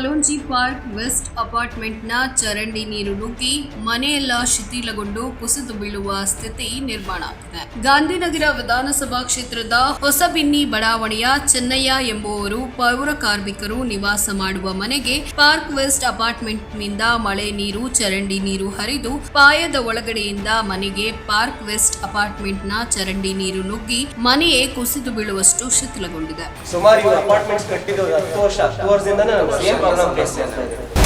ಪಲೋಂಜಿ park West ಅಪಾರ್ಟ್ಮೆಂಟ್ನ ಚರಂಡಿ ನೀರು ನುಗ್ಗಿ ಮನೆಯೆಲ್ಲ ಶಿಥಿಲಗೊಂಡು ಕುಸಿದು ಬೀಳುವ ಸ್ಥಿತಿ ನಿರ್ಮಾಣ ಆಗಿದೆ ಗಾಂಧಿನಗರ ವಿಧಾನಸಭಾ ಕ್ಷೇತ್ರದ ಹೊಸಬಿನ್ನಿ ಬಡಾವಣೆಯ ಚೆನ್ನಯ್ಯ ಎಂಬುವರು ಪೌರ ಕಾರ್ಮಿಕರು ನಿವಾಸ ಮಾಡುವ ಮನೆಗೆ ಪಾರ್ಕ್ ವೆಸ್ಟ್ ಅಪಾರ್ಟ್ಮೆಂಟ್ನಿಂದ ಮಳೆ ನೀರು, ಚರಂಡಿ ನೀರು ಹರಿದು ಪಾಯದ ಒಳಗಡೆಯಿಂದ ಮನೆಗೆ ಪಾರ್ಕ್ ವೆಸ್ಟ್ ಅಪಾರ್ಟ್ಮೆಂಟ್ನ ಚರಂಡಿ ನೀರು ನುಗ್ಗಿ ಮನೆಯೇ ಕುಸಿದು ಬೀಳುವಷ್ಟು ಶಿಥಿಲಗೊಂಡಿದೆ. ಸುಮಾರು ಕಟ್ಟಿದ್ದು ಒಂದು ಹತ್ತು ವರ್ಷ, ಹತ್ತು ವರ್ಷದಿಂದ ನಾವು ಸೇಮ್ ಪ್ರಾಬ್ಲಮ್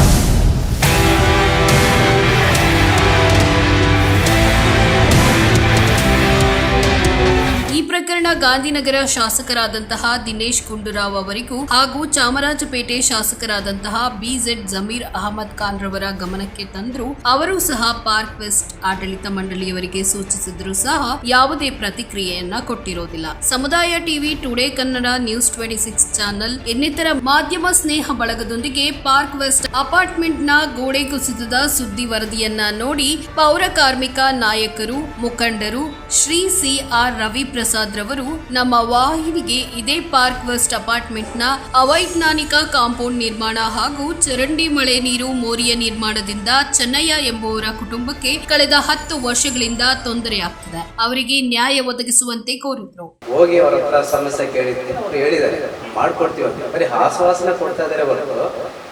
ಪ್ರಕರಣ ಗಾಂಧಿನಗರ ಶಾಸಕರಾದಂತಹ ದಿನೇಶ್ ಗುಂಡೂರಾವ್ ಅವರಿಗೂ ಹಾಗೂ ಚಾಮರಾಜಪೇಟೆ ಶಾಸಕರಾದಂತಹ ಬಿಜೆಡ್ ಜಮೀರ್ ಅಹಮದ್ ಖಾನ್ ರವರ ಗಮನಕ್ಕೆ ತಂದರೂ, ಅವರು ಸಹ ಪಾರ್ಕ್ ವೆಸ್ಟ್ ಆಡಳಿತ ಮಂಡಳಿಯವರಿಗೆ ಸೂಚಿಸಿದ್ರು ಸಹ ಯಾವುದೇ ಪ್ರತಿಕ್ರಿಯೆಯನ್ನ ಕೊಟ್ಟಿರೋದಿಲ್ಲ. ಸಮುದಾಯ TV today Kannada news twenty six channel ಇನ್ನಿತರ ಮಾಧ್ಯಮ ಸ್ನೇಹ ಬಳಗದೊಂದಿಗೆ ಪಾರ್ಕ್ ವೆಸ್ಟ್ ಅಪಾರ್ಟ್ಮೆಂಟ್ನ ಗೋಡೆ ಕುಸಿತದ ಸುದ್ದಿ ವರದಿಯನ್ನ ನೋಡಿ ಪೌರ ಕಾರ್ಮಿಕ ನಾಯಕರು, ಮುಖಂಡರು ಶ್ರೀ ಸಿ ಆರ್ ರವಿ ಪ್ರಸಾದ್ ರವರು ನಮ್ಮ ವಾಹಿನಿಗೆ ಇದೇ ಪಾರ್ಕ್ ವೆಸ್ಟ್ ಅಪಾರ್ಟ್ಮೆಂಟ್ನ ಅವೈಜ್ಞಾನಿಕ ಕಾಂಪೌಂಡ್ ನಿರ್ಮಾಣ ಹಾಗೂ ಚರಂಡಿ ಮಳೆ ನೀರು ಮೋರಿಯ ನಿರ್ಮಾಣದಿಂದ ಚೆನ್ನಯ್ಯ ಎಂಬುವರ ಕುಟುಂಬಕ್ಕೆ ಕಳೆದ ಹತ್ತು ವರ್ಷಗಳಿಂದ ತೊಂದರೆಯಾಗ್ತಿದೆ ಅವರಿಗೆ ನ್ಯಾಯ ಒದಗಿಸುವಂತೆ ಕೋರಿದ್ರು. ಹೋಗಿ ಅವರ ಹತ್ರ ಸಮಸ್ಯೆ ಕೇಳಿದ್ದೆ ಹೇಳಿದ್ದಾರೆ. ಮಾಡ್ಕೊಡ್ತೀವಿ ಬರೀ ಆಶ್ವಾಸನೆ ಕೊಡ್ತಾ ಇದಾರೆ ಹೊರತು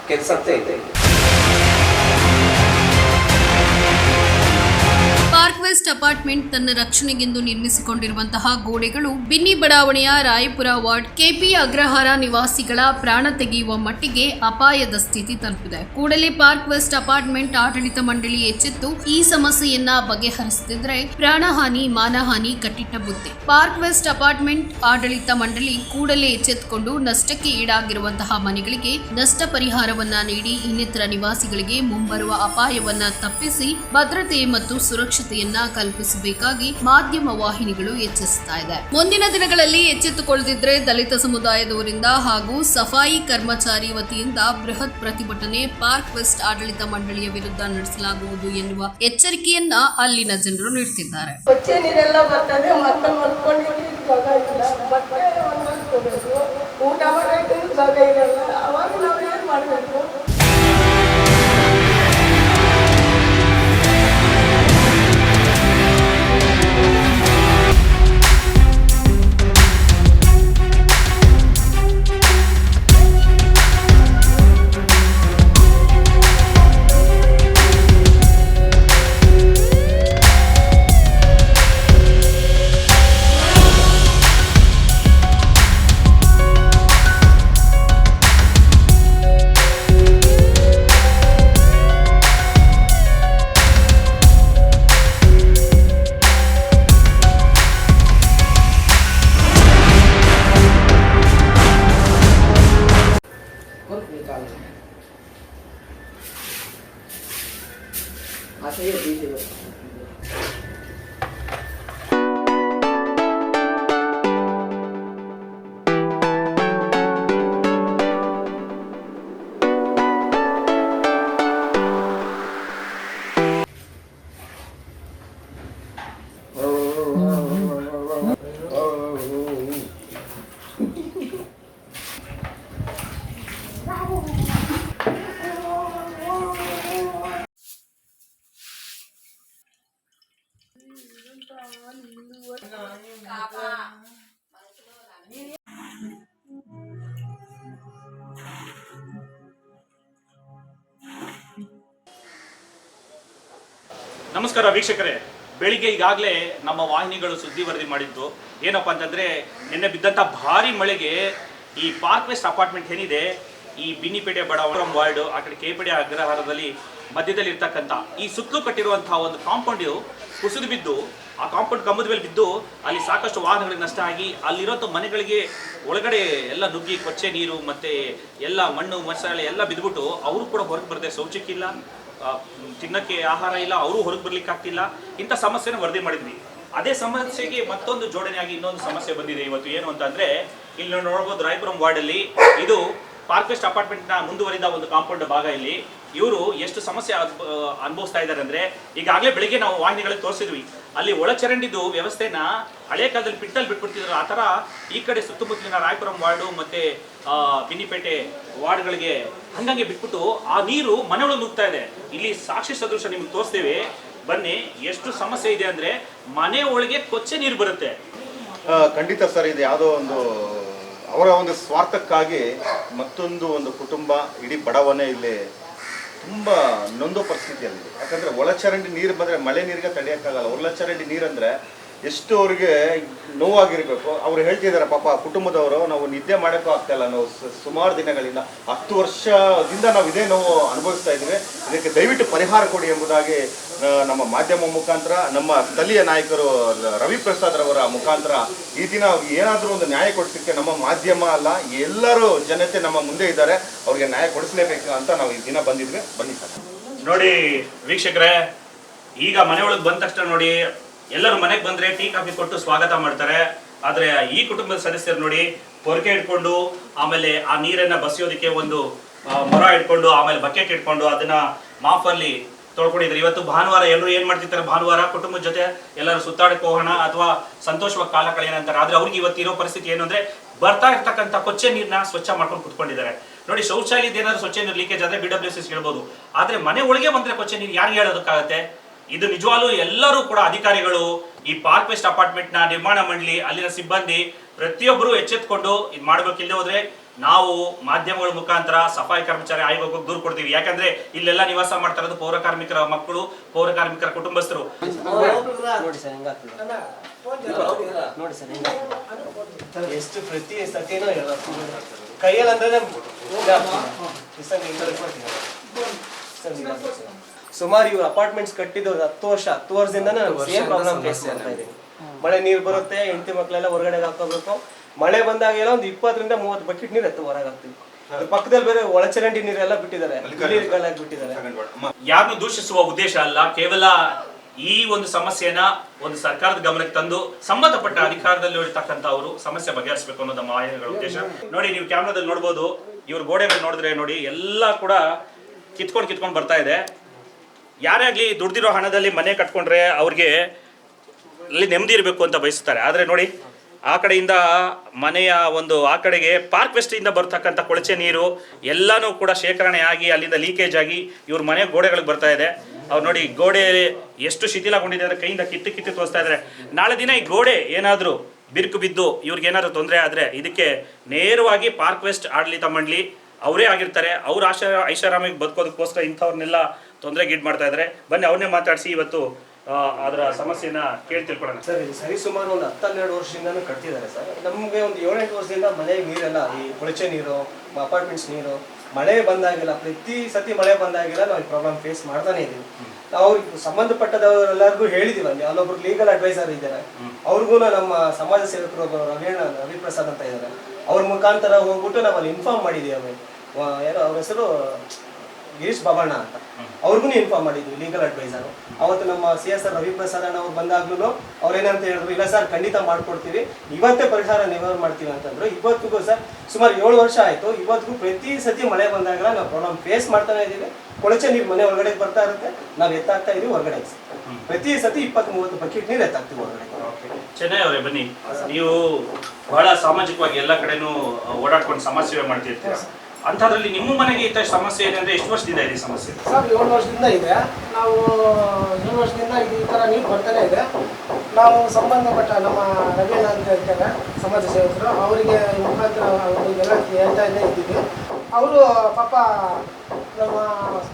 ಕೆಲಸ ಇದೆ ವೆಸ್ಟ್ ಅಪಾರ್ಟ್ಮೆಂಟ್ ತನ್ನ ರಕ್ಷಣೆಗೆಂದು ನಿರ್ಮಿಸಿಕೊಂಡಿರುವಂತಹ ಗೋಡೆಗಳು ಬಿನ್ನಿ ಬಡಾವಣೆಯ ರಾಯಪುರ ವಾರ್ಡ್ ಕೆಪಿ ಅಗ್ರಹಾರ ನಿವಾಸಿಗಳ ಪ್ರಾಣ ತೆಗೆಯುವ ಮಟ್ಟಿಗೆ ಅಪಾಯದ ಸ್ಥಿತಿ ತಲುಪಿದೆ. ಕೂಡಲೇ ಪಾರ್ಕ್ ವೆಸ್ಟ್ ಅಪಾರ್ಟ್ಮೆಂಟ್ ಆಡಳಿತ ಮಂಡಳಿ ಎಚ್ಚೆತ್ತು ಈ ಸಮಸ್ಯೆಯನ್ನ ಬಗೆಹರಿಸದಿದ್ರೆ ಪ್ರಾಣಹಾನಿ, ಮಾನಹಾನಿ ಕಟ್ಟಿಟ್ಟ ಬುದ್ಧಿ. ಪಾರ್ಕ್ ವೆಸ್ಟ್ ಅಪಾರ್ಟ್ಮೆಂಟ್ ಆಡಳಿತ ಮಂಡಳಿ ಕೂಡಲೇ ಎಚ್ಚೆತ್ತುಕೊಂಡು ನಷ್ಟಕ್ಕೆ ಈಡಾಗಿರುವಂತಹ ಮನೆಗಳಿಗೆ ನಷ್ಟ ಪರಿಹಾರವನ್ನ ನೀಡಿ ಇನ್ನಿತರ ನಿವಾಸಿಗಳಿಗೆ ಮುಂಬರುವ ಅಪಾಯವನ್ನ ತಪ್ಪಿಸಿ ಭದ್ರತೆ ಮತ್ತು ಸುರಕ್ಷತೆಯನ್ನ ಕಲ್ಪಿಸಬೇಕಾಗಿ ಮಾಧ್ಯಮ ವಾಹಿನಿಗಳು ಎಚ್ಚರಿಸ್ತಾ ಇದೆ. ಮುಂದಿನ ದಿನಗಳಲ್ಲಿ ಎಚ್ಚೆತ್ತುಕೊಳ್ಳದಿದ್ರೆ ದಲಿತ ಸಮುದಾಯದವರಿಂದ ಹಾಗೂ ಸಫಾಯಿ ಕರ್ಮಚಾರಿ ವತಿಯಿಂದ ಬೃಹತ್ ಪ್ರತಿಭಟನೆ ಪಾರ್ಕ್ ವೆಸ್ಟ್ ಆಡಳಿತ ಮಂಡಳಿಯ ವಿರುದ್ಧ ನಡೆಸಲಾಗುವುದು ಎನ್ನುವ ಎಚ್ಚರಿಕೆಯನ್ನ ಅಲ್ಲಿನ ಜನರು ನೀಡುತ್ತಿದ್ದಾರೆ ಊಟ ಮತ್ತೆ ಅವಾಗ ನಾವು ಏನ್ ಬಟ್ಟೆ ಒಣಗಿಸ್ಕೋಬೇಕು ಊಟ ಮಾಡೋಕ್ಕೆ ಜಾಗ ಇರಲ್ಲ ಅವಾಗ ನಾವು ನಮಸ್ಕಾರ ವೀಕ್ಷಕರೇ. ಬೆಳಿಗ್ಗೆ ಈಗಾಗಲೇ ನಮ್ಮ ವಾಹಿನಿಗಳು ಸುದ್ದಿ ವರದಿ ಮಾಡಿದ್ದು. ಏನಪ್ಪ ಅಂತಂದ್ರೆ, ನಿನ್ನೆ ಬಿದ್ದಂತ ಭಾರಿ ಮಳೆಗೆ ಈ ಪಾರ್ಕ್ ವೆಸ್ಟ್ ಅಪಾರ್ಟ್ಮೆಂಟ್ ಏನಿದೆ, ಈ ಬಿನ್ನಿಪೇಟೆ ಬಡಾವಣೆ ವಾರ್ಡ್, ಆ ಕಡೆ ಅಗ್ರಹಾರದಲ್ಲಿ ಮಧ್ಯದಲ್ಲಿ ಇರ್ತಕ್ಕಂಥ ಈ ಸುತ್ತಲೂ ಕಟ್ಟಿರುವಂತಹ ಒಂದು ಕಾಂಪೌಂಡ್ ಕುಸಿದು ಬಿದ್ದು ಆ ಕಾಂಪೌಂಡ್ ಕಂಬದ ಮೇಲೆ ಬಿದ್ದು ಅಲ್ಲಿ ಸಾಕಷ್ಟು ವಾಹನಗಳಿಗೆ ನಷ್ಟ ಆಗಿ ಅಲ್ಲಿರೋಂಥ ಮನೆಗಳಿಗೆ ಒಳಗಡೆ ಎಲ್ಲ ನುಗ್ಗಿ ಕೊಚ್ಚೆ ನೀರು ಮತ್ತೆ ಎಲ್ಲ ಮಣ್ಣು ಮಸಾಲೆ ಎಲ್ಲ ಬಿದ್ದುಬಿಟ್ಟು ಅವರು ಕೂಡ ಹೊರಗೆ ಬರದೆ ಶೌಚಕ್ಕಿಲ್ಲ ತಿನ್ನಕ್ಕೆ ಆಹಾರ ಇಲ್ಲ, ಅವರು ಹೊರಗೆ ಬರ್ಲಿಕ್ಕೆ ಆಗ್ತಿಲ್ಲ. ಇಂಥ ಸಮಸ್ಯೆನ ವರದಿ ಮಾಡಿದ್ವಿ. ಅದೇ ಸಮಸ್ಯೆಗೆ ಮತ್ತೊಂದು ಜೋಡಣೆಯಾಗಿ ಇನ್ನೊಂದು ಸಮಸ್ಯೆ ಬಂದಿದೆ ಇವತ್ತು. ಏನು ಅಂತಂದ್ರೆ ಇಲ್ಲಿ ನಾವು ನೋಡ್ಬೋದು ರಾಯಪುರಂ ವಾರ್ಡಲ್ಲಿ ಇದು ಪಾರ್ಕ್ ಅಪಾರ್ಟ್ಮೆಂಟ್ನ ಅಪಾರ್ಟ್ಮೆಂಟ್ನ ಮುಂದುವರಿದ ಒಂದು ಕಾಂಪೌಂಡ್ ಭಾಗ ಇಲ್ಲಿ. ಇವರು ಎಷ್ಟು ಸಮಸ್ಯೆ ಅನ್ಭ- ಅನುಭವಿಸ್ತಾ ಇದ್ದಾರೆ ಅಂದ್ರೆ, ಈಗಾಗಲೇ ಬೆಳಿಗ್ಗೆ ನಾವು ವಾಹಿನಿಗಳಿಗೆ ತೋರಿಸಿದ್ವಿ. ಅಲ್ಲಿ ಒಳಚರಂಡಿದು ವ್ಯವಸ್ಥೆನ ಹಳೆ ಕಾಲದಲ್ಲಿ ಪಿಟ್ಟಲ್ಲಿ ಬಿಟ್ಬಿಡ್ತಿದ್ರು. ಆ ಥರ ಈ ಕಡೆ ಸುತ್ತಮುತ್ತಲಿನ ರಾಯಪುರಂ ವಾರ್ಡು ಮತ್ತು ಬಿನಿಪೇಟೆ ವಾರ್ಡ್ಗಳಿಗೆ ಹಂಗಂಗೆ ಬಿಟ್ಬಿಟ್ಟು ಆ ನೀರು ಮನೆಯೊಳಗೆ ನುಗ್ತಾ ಇದೆ. ಇಲ್ಲಿ ಸಾಕ್ಷಿ ಸದೃಶ ನಿಮ್ಗೆ ತೋರಿಸ್ತೇವೆ. ಬನ್ನಿ, ಎಷ್ಟು ಸಮಸ್ಯೆ ಇದೆ ಅಂದರೆ ಮನೆ ಒಳಗೆ ಕೊಚ್ಚೆ ನೀರು ಬರುತ್ತೆ. ಖಂಡಿತ ಸರ್, ಇದು ಯಾವುದೋ ಒಂದು, ಅವರ ಒಂದು ಸ್ವಾರ್ಥಕ್ಕಾಗಿ ಮತ್ತೊಂದು ಒಂದು ಕುಟುಂಬ, ಇಡೀ ಬಡವನೇ ಇಲ್ಲಿ ತುಂಬ ನೊಂದೋ ಪರಿಸ್ಥಿತಿಯಲ್ಲಿದೆ ಯಾಕಂದ್ರೆ ಒಳಚರಂಡಿ ನೀರು ಬಂದರೆ ಮಳೆ ನೀರಿಗೆ ತಡೆಯೋಕ್ಕಾಗಲ್ಲ. ಒಳಚರಂಡಿ ನೀರಂದ್ರೆ ಎಷ್ಟು ಅವ್ರಿಗೆ ನೋವಾಗಿರಬೇಕು. ಅವ್ರು ಹೇಳ್ತಿದ್ದಾರೆ ಪಾಪ ಕುಟುಂಬದವರು ನಾವು ನಿದ್ದೆ ಮಾಡೋಕ್ಕೂ ಆಗ್ತಾಯಿಲ್ಲ ನಾವು ಸುಮಾರು ದಿನಗಳಿಂದ, ಹತ್ತು ವರ್ಷದಿಂದ ನಾವು ಇದೇ ನೋವು ಅನುಭವಿಸ್ತಾ ಇದ್ದೀವಿ. ಇದಕ್ಕೆ ದಯವಿಟ್ಟು ಪರಿಹಾರ ಕೊಡಿ ಎಂಬುದಾಗಿ ನಮ್ಮ ಮಾಧ್ಯಮ ಮುಖಾಂತರ, ನಮ್ಮ ಸ್ಥಳೀಯ ನಾಯಕರು ರವಿ ಪ್ರಸಾದ್ ರವರ ಮುಖಾಂತರ ಈ ದಿನ ಅವ್ರಿಗೆ ಏನಾದರೂ ಒಂದು ನ್ಯಾಯ ಕೊಡಿಸಲಿಕ್ಕೆ ನಮ್ಮ ಮಾಧ್ಯಮ ಅಲ್ಲ, ಎಲ್ಲರೂ ಜನತೆ ನಮ್ಮ ಮುಂದೆ ಇದ್ದಾರೆ. ಅವ್ರಿಗೆ ನ್ಯಾಯ ಕೊಡಿಸಲೇಬೇಕು ಅಂತ ನಾವು ಈ ದಿನ ಬಂದಿದ್ವಿ. ಬನ್ನಿ ಸರ್. ನೋಡಿ, ವೀಕ್ಷಕರೇ, ಈಗ ಮನೆಯೊಳಗೆ ಬಂದ ತಕ್ಷಣ ನೋಡಿ ಎಲ್ಲರೂ ಮನೆಗೆ ಬಂದ್ರೆ ಟೀ, ಕಾಫಿ ಕೊಟ್ಟು ಸ್ವಾಗತ ಮಾಡ್ತಾರೆ. ಆದ್ರೆ ಈ ಕುಟುಂಬದ ಸದಸ್ಯರು ನೋಡಿ, ಪೊರಕೆ ಇಟ್ಕೊಂಡು, ಆಮೇಲೆ ಆ ನೀರನ್ನ ಬಸಿಯೋದಕ್ಕೆ ಒಂದು ಮೊರ ಇಟ್ಕೊಂಡು, ಆಮೇಲೆ ಬಕೆಟ್ ಇಟ್ಕೊಂಡು ಅದನ್ನ ಮಾಫಲ್ಲಿ ತೊಳ್ಕೊಂಡಿದ್ರು. ಇವತ್ತು ಭಾನುವಾರ ಎಲ್ಲರೂ ಏನ್ ಮಾಡ್ತಿರ್ತಾರೆ ಭಾನುವಾರ? ಕುಟುಂಬದ ಜೊತೆ ಎಲ್ಲರೂ ಸುತ್ತಾಡಕ್ಕೆ ಹೋಗೋಣ ಅಥವಾ ಸಂತೋಷವಾಗಿ ಕಾಲ ಕಳೆಯೋಣ ಅಂತಾರೆ. ಆದ್ರೆ ಅವ್ರಿಗೆ ಇವತ್ತಿರೋ ಪರಿಸ್ಥಿತಿ ಏನು ಅಂದ್ರೆ, ಬರ್ತಾ ಇರ್ತಕ್ಕಂಥ ಕೊಚ್ಚೆ ನೀರನ್ನ ಸ್ವಚ್ಛ ಮಾಡ್ಕೊಂಡು ಕುತ್ಕೊಂಡಿದ್ದಾರೆ. ನೋಡಿ, ಶೌಚಾಲಯದ ಏನಾದ್ರು ಸ್ವಚ್ಛ ನೀರು ಲೀಕೇಜ್ ಆದ್ರೆ ಬಿ ಡಬ್ಲ್ಯೂ ಸಿ ಹೇಳ್ಬೋದು. ಆದ್ರೆ ಮನೆ ಒಳಗೆ ಬಂದ್ರೆ ಕೊಚ್ಚೆ ನೀರು ಯಾರಿಗೆ ಹೇಳೋದಕ್ಕಾಗತ್ತೆ? ಇದು ನಿಜವಾಗ್ಲೂ ಎಲ್ಲರೂ ಕೂಡ ಅಧಿಕಾರಿಗಳು ಈ ಪಾರ್ಕ್ ವೆಸ್ಟ್ ಅಪಾರ್ಟ್ಮೆಂಟ್ನ ನಿರ್ಮಾಣ ಮಂಡಳಿ ಅಲ್ಲಿನ ಸಿಬ್ಬಂದಿ ಪ್ರತಿಯೊಬ್ಬರು ಎಚ್ಚೆತ್ಕೊಂಡು ಇದು ಮಾಡ್ಬೇಕಿಲ್ಲದೆ ಹೋದ್ರೆ ನಾವು ಮಾಧ್ಯಮಗಳ ಮುಖಾಂತರ ಸಫಾಯಿ ಕರ್ಮಚಾರಿ ಆಯೋಗಕ್ಕೆ ದೂರು ಕೊಡ್ತೀವಿ. ಯಾಕಂದ್ರೆ ಇಲ್ಲೆಲ್ಲ ನಿವಾಸ ಮಾಡ್ತಾ ಇರೋದು ಪೌರ ಕಾರ್ಮಿಕರ ಮಕ್ಕಳು ಪೌರ ಕಾರ್ಮಿಕರ ಕುಟುಂಬಸ್ಥರು. ನೋಡಿ ಸರ್ ಹೆಂಗಾಗ್ತದೆ ನೋಡಿ ಸರ್ ಹೆಂಗಾಗ್ತದೆ ಎಷ್ಟು ಪ್ರತಿ ಸತಿನೂ ಹೇಳೋದು ಕೈಯಲ್ಲಿ ಅಂದ್ರೆ ಸುಮಾರು ಇವ್ರು ಅಪಾರ್ಟ್ಮೆಂಟ್ಸ್ ಕಟ್ಟಿದ್ದು ಹತ್ತು ವರ್ಷ ಹತ್ತು ವರ್ಷದಿಂದ ಸೇಮ್ ಪ್ರಾಬ್ಲಮ್ ಫೇಸ್ ಮಾಡ್ತಾ ಮಳೆ ನೀರು ಬರುತ್ತೆ ಹೆಂಡತಿ ಮಕ್ಕಳೆಲ್ಲ ಹೊರಗಡೆ ಹಾಕೋಬೇಕು. ಮಳೆ ಬಂದಾಗ ಬಂದಾಗೆಲ್ಲ ಒಂದು ಇಪ್ಪತ್ತರಿಂದ ಮೂವತ್ತು ಬಕೆಟ್ ನೀರ್ ಎತ್ತು ಹೊರಗೆ ಹಾಕ್ತೀವಿ. ಪಕ್ಕದಲ್ಲಿ ಬೇರೆ ಒಳಚರಂಡಿ ನೀರೆಲ್ಲ ಬಿಟ್ಟಿದ್ದಾರೆ. ಬಿಟ್ಟಿದ್ದಾರೆ. ಯಾರನ್ನು ದೂಷಿಸುವ ಉದ್ದೇಶ ಅಲ್ಲ. ಕೇವಲ ಈ ಒಂದು ಸಮಸ್ಯೆನ ಒಂದು ಸರ್ಕಾರದ ಗಮನಕ್ಕೆ ತಂದು ಸಂಬಂಧಪಟ್ಟ ಅಧಿಕಾರದಲ್ಲಿ ಇರ್ತಕ್ಕಂಥವರು ಸಮಸ್ಯೆ ಬಗೆಹರಿಸಬೇಕು ಅನ್ನೋದು ನಮ್ಮ ಆಯೋಗಗಳ ಉದ್ದೇಶ. ನೋಡಿ ನೀವು ಕ್ಯಾಮ್ರಾದಲ್ಲಿ ನೋಡ್ಬೋದು ಇವ್ರ ಗೋಡೆಗಳು ನೋಡಿದ್ರೆ ನೋಡಿ ಎಲ್ಲ ಕೂಡ ಕಿತ್ಕೊಂಡು ಕಿತ್ಕೊಂಡು ಬರ್ತಾ ಇದೆ. ಯಾರೇ ಆಗಲಿ ದುಡ್ದಿರೋ ಹಣದಲ್ಲಿ ಮನೆ ಕಟ್ಕೊಂಡ್ರೆ ಅವ್ರಿಗೆ ಅಲ್ಲಿ ನೆಮ್ಮದಿ ಇರಬೇಕು ಅಂತ ಬಯಸ್ತಾರೆ. ಆದರೆ ನೋಡಿ, ಆ ಕಡೆಯಿಂದ ಮನೆಯ ಒಂದು, ಆ ಕಡೆಗೆ ಪಾರ್ಕ್ ವೆಸ್ಟಿಂದ ಬರ್ತಕ್ಕಂಥ ಕೊಳಚೆ ನೀರು, ಎಲ್ಲನೂ ಕೂಡ ಶೇಖರಣೆ ಆಗಿ ಅಲ್ಲಿಂದ ಲೀಕೇಜ್ ಆಗಿ ಇವ್ರ ಮನೆ ಗೋಡೆಗಳಿಗೆ ಬರ್ತಾ ಇದೆ. ಅವ್ರು ನೋಡಿ, ಗೋಡೆ ಎಷ್ಟು ಶಿಥಿಲಗೊಂಡಿದೆ ಅಂದರೆ ಕೈಯಿಂದ ಕಿತ್ತು ಕಿತ್ತು ತೋರಿಸ್ತಾ ಇದ್ದಾರೆ ನಾಳೆ ದಿನ ಈ ಗೋಡೆ ಏನಾದರೂ ಬಿರುಕು ಬಿದ್ದು ಇವ್ರಿಗೆ ಏನಾದರೂ ತೊಂದರೆ ಆದರೆ ಇದಕ್ಕೆ ನೇರವಾಗಿ ಪಾರ್ಕ್ ವೆಸ್ಟ್ ಆಡಳಿತ ಮಂಡಳಿ, ಅವರೇ ಆಗಿರ್ತಾರೆ. ಅವ್ರ ಆಶ, ಐಷಾರಾಮಿಗೆ ಬದುಕೋದಕ್ಕೋಸ್ಕರ ಇಂಥವ್ರನ್ನೆಲ್ಲ ತೊಂದರೆಗೀಡು ಮಾಡ್ತಾ ಇದ್ರೆ. ಬನ್ನಿ ಅವ್ರನ್ನೇ ಮಾತಾಡಿಸಿ ಇವತ್ತು ಅದರ ಸಮಸ್ಯೆನ ಕೇಳಿ ತಿಳ್ಕೊಳ್ಳೋಣ. ಸರ್ ಇದು ಸರಿ ಸುಮಾರು ಒಂದು ಹತ್ತೆರಡು ವರ್ಷದಿಂದ ಕಟ್ತಿದ್ದಾರೆ ಸರ್. ನಮಗೆ ಒಂದು ಏಳೆಂಟು ವರ್ಷದಿಂದ ಮಳೆ ನೀರೆಲ್ಲ ಈ ಕೊಳಚೆ ನೀರು ಅಪಾರ್ಟ್ಮೆಂಟ್ಸ್ ನೀರು ಮಳೆ ಬಂದಾಗಿಲ್ಲ ಪ್ರತಿ ಸತಿ ಮಳೆ ಬಂದಾಗಿಲ್ಲ ನಾವು ಈ ಪ್ರಾಬ್ಲಮ್ ಫೇಸ್ ಮಾಡ್ತಾನೆ ಇದೀವಿ ನಾವು ಅವ್ರಿಗೆ ಸಂಬಂಧಪಟ್ಟದವರೆಲ್ಲರಿಗೂ ಹೇಳಿದೀವಿ ಅಲ್ಲಿ. ಅಲ್ಲೊಬ್ರು ಲೀಗಲ್ ಅಡ್ವೈಸರ್ ಇದ್ದಾರೆ. ಅವ್ರಿಗೂ ನಮ್ಮ ಸಮಾಜ ಸೇವಕರು ಒಬ್ಬರು ರವೀಣ ರವಿಪ್ರಸಾದ್ ಅಂತ ಇದ್ದಾರೆ. ಅವ್ರ ಮುಖಾಂತರ ಹೋಗ್ಬಿಟ್ಟು ನಾವು ಅಲ್ಲಿ ಇನ್ಫಾರ್ಮ್ ಮಾಡಿದೀವಿ ಅವ್ರಿಗೆ ಏನೋ ಅವ್ರ ಹೆಸರು ಗಿರೀಶ್ ಬವಣ್ಣ ಅಂತ. ಅವ್ರಿಗೂ ಇನ್ಫಾರ್ಮ್ ಮಾಡಿದ್ವಿ ಲೀಗಲ್ ಅಡ್ವೈಸರ್ ಅವತ್ತು ನಮ್ಮ ಸಿ ಎಸ್ ಆರ್ ರವಿಪ್ರಸಾದ್ ಅಣ್ಣ ಅವ್ರು ಬಂದಾಗ್ಲೂ ಅವ್ರೇನಂತ ಹೇಳಿದ್ರು ಇಲ್ಲ ಸರ್ ಖಂಡಿತ ಮಾಡ್ಕೊಡ್ತೀವಿ ಇವತ್ತೇ ಪರಿಹಾರ ನಿವಾರ ಮಾಡ್ತೀವಿ ಅಂತಂದ್ರು. ಇವತ್ತಿಗೂ ಸರ್ ಸುಮಾರು ಏಳು ವರ್ಷ ಆಯ್ತು. ಇವತ್ತಿಗೂ ಪ್ರತಿ ಸತಿ ಮಳೆ ಬಂದಾಗ ನಾವು ಪ್ರಾಬ್ಲಮ್ ಫೇಸ್ ಮಾಡ್ತಾನೆ ಇದೀವಿ ಕೊಳಚೆ ನೀರು ಮನೆ ಒಳಗಡೆ ಬರ್ತಾ ಇರುತ್ತೆ. ನಾವು ಎತ್ತಾಗ್ತಾ ಇದೀವಿ ಹೊರಗಡೆ ಪ್ರತಿ ಸತಿ ಇಪ್ಪತ್ತ್ ಮೂವತ್ತು ಬಕೆಟ್ ನೀರು ಎತ್ತಾಗ್ತೀವಿ ಹೊರಗಡೆ. ಚೆನ್ನೈ ಅವರೇ ಬನ್ನಿ. ನೀವು ಬಹಳ ಸಾಮಾಜಿಕವಾಗಿ ಎಲ್ಲ ಕಡೆನೂ ಓಡಾಡ್ಕೊಂಡು ಸಮಾಜ ಸೇವೆ ಮಾಡ್ತಿರ್ತೀರ ಅಂಥದ್ರಲ್ಲಿ ನಿಮ್ಮ ಮನೆಗೆ ಇತ್ತ ಸಮಸ್ಯೆ ಏನಂದ್ರೆ ಎಷ್ಟು ವರ್ಷದಿಂದ ಇದೆ ಸಮಸ್ಯೆ? ಸರ್, ಏಳು ವರ್ಷದಿಂದ ಇದೆ. ನಾವು ಏಳು ವರ್ಷದಿಂದ ಈ ಥರ ನೀರು ಬರ್ತಾನೆ ಇದೆ. ನಾವು ಸಂಬಂಧಪಟ್ಟ ನಮ್ಮ ರವೀಣ ಅಂತ ಹೇಳ್ತಾರೆ ಸಮಾಜ ಸೇವಕರು, ಅವರಿಗೆ ಮುಖಾಂತರ ಅವರಿಗೆಲ್ಲ ಹೇಳ್ತಾ ಇದ್ದೇ ಇದ್ದೀವಿ. ಅವರು ಪಾಪ ನಮ್ಮ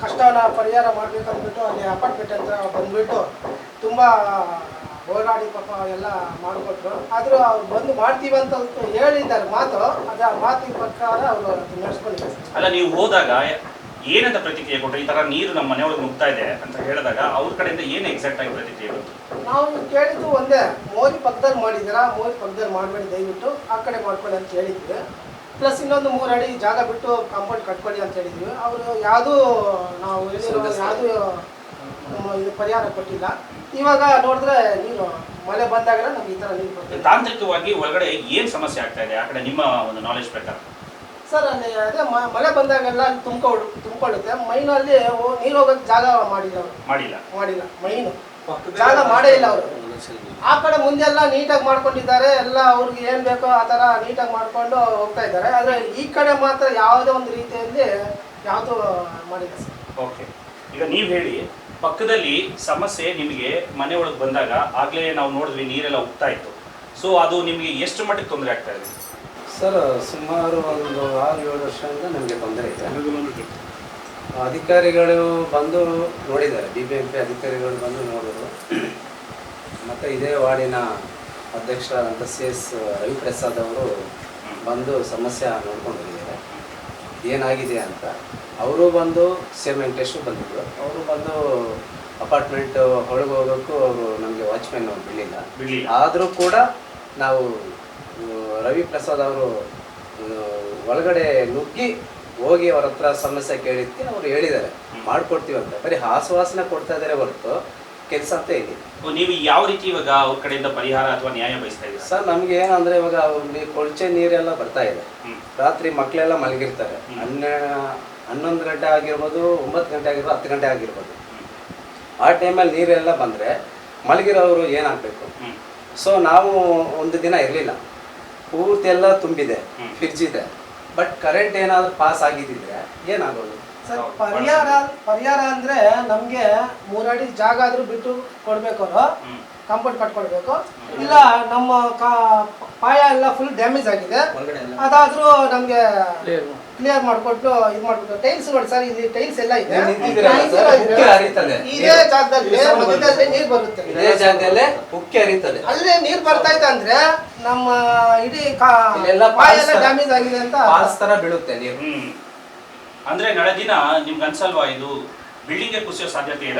ಕಷ್ಟನ ಪರಿಹಾರ ಮಾಡಬೇಕಂದ್ಬಿಟ್ಟು ಅಲ್ಲಿ ಅಪಾರ್ಟ್ಮೆಂಟ್ ಹತ್ರ ಬಂದ್ಬಿಟ್ಟು ತುಂಬ ಹೋರಾಡಿ ಪಾಪ ಎಲ್ಲ ಮಾಡಿಕೊಟ್ರು. ಆದರೂ ಅವ್ರು ಬಂದು ಮಾಡ್ತೀವಿ ಅಂತ ಹೇಳಿದ್ದಾರೆ ಮಾತು ಅದು ಆ ಮಾತಿನ ಪ್ರಕಾರ ಅವರು ನಡೆಸ್ಕೊಂಡಿದ್ದಾರೆ. ಅಲ್ಲ ನೀವು ಹೋದಾಗ ಏನಂತ ಪ್ರತಿಕ್ರಿಯೆ ಕೊಟ್ಟರು ಈ ತರ ನೀರು ನಮ್ಮ ಮನೆಯೊಳಗೆ ನುಗ್ತಾ ಇದೆ ಅಂತ ಹೇಳಿದಾಗ ಅವ್ರ ಕಡೆಯಿಂದ ಏನು ಎಕ್ಸಾಕ್ಟ್ ಆಗಿ ಪ್ರತಿಕ್ರಿಯೆ ಬಂತು? ನಾವು ಕೇಳಿದ್ದು ಒಂದೇ ಮೋದಿ ಪಕ್ಕದಲ್ಲಿ ಮಾಡಿದ್ದೀರಾ? ಮೋದಿ ಪಕ್ಕದಲ್ಲಿ ಮಾಡಬೇಡಿ ದಯವಿಟ್ಟು ಆ ಕಡೆ ಮಾಡ್ಕೊಳ್ಳಿ ಅಂತ ಹೇಳಿದ್ವಿ. ಪ್ಲಸ್ ಇನ್ನೊಂದು ಮೂರು ಅಡಿ ಜಾಗ ಬಿಟ್ಟು ಕಾಂಪೌಂಡ್ ಕಟ್ಕೊಳ್ಳಿ ಅಂತ ಹೇಳಿದ್ವಿ. ಅವರು ಯಾವುದೂ ನಾವು ಯಾವುದು ಯಾವುದೂ ಇದು ಪರಿಹಾರ ಕೊಟ್ಟಿಲ್ಲ. ಇವಾಗ ನೋಡಿದ್ರೆ ನೀನು ಮಳೆ ಬಂದಾಗ ನಮ್ಗೆ ಈ ಥರ ನೀರು ಬರ್ತದೆ. ತಾಂತ್ರಿಕವಾಗಿ ಒಳಗಡೆ ಏನ್ ಸಮಸ್ಯೆ ಆಗ್ತಾ ಇದೆ? ಆ ಕಡೆ ನಿಮ್ಮ ಒಂದು ನಾಲೆಜ್ ಪ್ರಕಾರ. ಸರ್ ಅಲ್ಲಿ ಅದೇ ಮ- ಮಳೆ ಬಂದಾಗೆಲ್ಲ ಅಲ್ಲಿ ತುಂಬಿಕೊಳ್ಳು ತುಂಬಿಕೊಳ್ಳುತ್ತೆ ಮೈನಲ್ಲಿ ನೀರು ಹೋಗೋಕೆ ಜಾಗ ಮಾಡಿಲ್ಲ ಅವರು. ಮಾಡಿಲ್ಲ. ಮಾಡಿಲ್ಲ ಮೈನು. ಜಾಗ ಮಾಡೇ ಇಲ್ಲ ಅವರು. ಆ ಕಡೆ ಮುಂದೆಲ್ಲ ನೀಟಾಗಿ ಮಾಡ್ಕೊಂಡಿದ್ದಾರೆ. ಎಲ್ಲ ಅವ್ರಿಗೆ ಏನ್ ಬೇಕೋ ಆ ತರ ನೀಟಾಗಿ ಮಾಡ್ಕೊಂಡು ಹೋಗ್ತಾ ಇದ್ದಾರೆ. ಆದ್ರೆ ಈ ಕಡೆ ಮಾತ್ರ ಯಾವುದೇ ಒಂದು ರೀತಿಯಲ್ಲಿ ಯಾವುದು ಮಾಡಿಲ್ಲ ಸರ್. ಓಕೆ ಈಗ ನೀವು ಹೇಳಿ ಪಕ್ಕದಲ್ಲಿ ಸಮಸ್ಯೆ ನಿಮಗೆ ಮನೆ ಒಳಗೆ ಬಂದಾಗ ಆಗ್ಲೇ ನಾವು ನೋಡಿದ್ವಿ ನೀರೆಲ್ಲ ಉಗ್ತಾ ಇತ್ತು. ಸೊ ಅದು ನಿಮಗೆ ಎಷ್ಟು ಮಟ್ಟಿಗೆ ತೊಂದರೆ ಆಗ್ತಾ ಇದೆ? ಸರ್ ಸುಮಾರು ಒಂದು ಆರು ಏಳು ವರ್ಷದಿಂದ ನಮಗೆ ತೊಂದರೆ ಇದೆ. ಅಧಿಕಾರಿಗಳು ಬಂದು ನೋಡಿದ್ದಾರೆ. ಬಿ ಬಿ ಎಂ ಪಿ ಅಧಿಕಾರಿಗಳು ಬಂದು ನೋಡಿದ್ರು. ಮತ್ತು ಇದೇ ವಾರ್ಡಿನ ಅಧ್ಯಕ್ಷರಾದಂಥ ಸಿ ಎಸ್ ರವಿಪ್ರಸಾದ್ ಅವರು ಬಂದು ಸಮಸ್ಯೆ ನೋಡ್ಕೊಂಡು ಹೋಗಿದ್ದಾರೆ ಏನಾಗಿದೆ ಅಂತ. ಅವರು ಬಂದು ಸೇಮ್ ಇಂಟ್ರೆಸ್ಟು ಬಂದಿದ್ರು. ಅವರು ಬಂದು ಅಪಾರ್ಟ್ಮೆಂಟ್ ಹೊರಗೆ ಹೋಗೋಕ್ಕೂ ಅವರು ನಮಗೆ ವಾಚ್ಮ್ಯಾನ್ ಅವ್ರು ಬಿಡಲಿಲ್ಲ. ಆದರೂ ಕೂಡ ನಾವು ರವಿ ಪ್ರಸಾದ್ ಅವರು ಒಳಗಡೆ ನುಗ್ಗಿ ಹೋಗಿ ಅವ್ರ ಹತ್ರ ಸಮಸ್ಯೆ ಕೇಳಿದ್ಕೆ ಅವ್ರು ಹೇಳಿದ್ದಾರೆ. ಮಾಡಿಕೊಡ್ತೀವಿ ಅಂತ. ಬರೀ ಆಶ್ವಾಸನೆ ಕೊಡ್ತಾ ಇದ್ದಾರೆ ಹೊರತು ಕೆಲಸ ಅಂತ ಇದೆ. ನೀವು ಯಾವ ರೀತಿ ಇವಾಗ ಅವ್ರ ಕಡೆಯಿಂದ ಪರಿಹಾರ ಅಥವಾ ನ್ಯಾಯ ಬಯಸ್ತಾ ಇದ್ದೀರಾ? ಸರ್ ನಮ್ಗೆ ಏನಂದ್ರೆ ಇವಾಗ ಅವ್ರಿಗೆ ಕೊಳಚೆ ನೀರೆಲ್ಲ ಬರ್ತಾ ಇದೆ. ರಾತ್ರಿ ಮಕ್ಕಳೆಲ್ಲ ಮಲಗಿರ್ತಾರೆ. ಹನ್ನೆ ಹನ್ನೊಂದು ಗಂಟೆ ಆಗಿರ್ಬೋದು ಒಂಬತ್ತು ಗಂಟೆ ಆಗಿರ್ಬೋದು ಹತ್ತು ಗಂಟೆ ಆಗಿರ್ಬೋದು. ಆ ಟೈಮಲ್ಲಿ ನೀರೆಲ್ಲ ಬಂದರೆ ಮಲಗಿರೋರು ಏನಾಗಬೇಕು. ಸೊ ನಾವು ಒಂದು ದಿನ ಇರಲಿಲ್ಲ. ಪೂರ್ತಿ ಎಲ್ಲ ತುಂಬಿದೆ ಫ್ರಿಜ್ ಫ್ರಿಡ್ಜ್ ಇದೆ. ಬಟ್ ಕರೆಂಟ್ ಏನಾದರೂ ಪಾಸ್ ಆಗಿದ್ದಿದ್ರೆ ಏನಾಗೋದು? ಸರ್. ಪರಿಹಾರ ಪರಿಹಾರ ಅಂದ್ರೆ ನಮ್ಗೆ ಮೂರಡಿ ಜಾಗ ಆದ್ರೂ ಬಿಟ್ಟು ಕೊಡ್ಬೇಕು ಅವರು. ಕಾಂಪೌಂಡ್ ಕಟ್ಕೊಡ್ಬೇಕು. ಇಲ್ಲ ನಮ್ಮ ಕಾ ಪಾಯ ಎಲ್ಲ ಫುಲ್ ಡ್ಯಾಮೇಜ್ ಆಗಿದೆ. ಅದಾದ್ರೂ ನಮ್ಗೆ ಕ್ಲಿಯರ್ ಮಾಡ್ಕೊಟ್ಟು ಇದು ಮಾಡ್ಬಿಟ್ಟು. ಟೈಲ್ಸ್ ನೋಡಿ ಸರ್ ಇಲ್ಲಿ ಟೈಲ್ಸ್ ಎಲ್ಲ ಇದೆ. ಇದೆ. ಜಾಗದಲ್ಲಿ ಮಧ್ಯದಲ್ಲಿ ನೀರ್ ಬರುತ್ತೆ. ಇದೇ ಜಾಗದಲ್ಲೇ ಉಕ್ಕಿ ಹರಿತದೆ. ಅಲ್ಲೇ ನೀರ್ ಬರ್ತಾ ಇದೆ ಅಂದ್ರೆ ನಮ್ಮ ಇಡೀ ಪಾಯ ಎಲ್ಲ ಡ್ಯಾಮೇಜ್ ಆಗಿದೆ ಅಂತ ಬೀಳುತ್ತೆ ನೀರು. ಅಂದ್ರೆ ನಾಳೆ ದಿನ ನಿಮ್ಗೆ ಅನ್ಸಲ್ವಾ ಇದು ಬಿಲ್ಡಿಂಗ್ ಕುಸಿಯೋ ಸಾಧ್ಯತೆ ಇದೆ?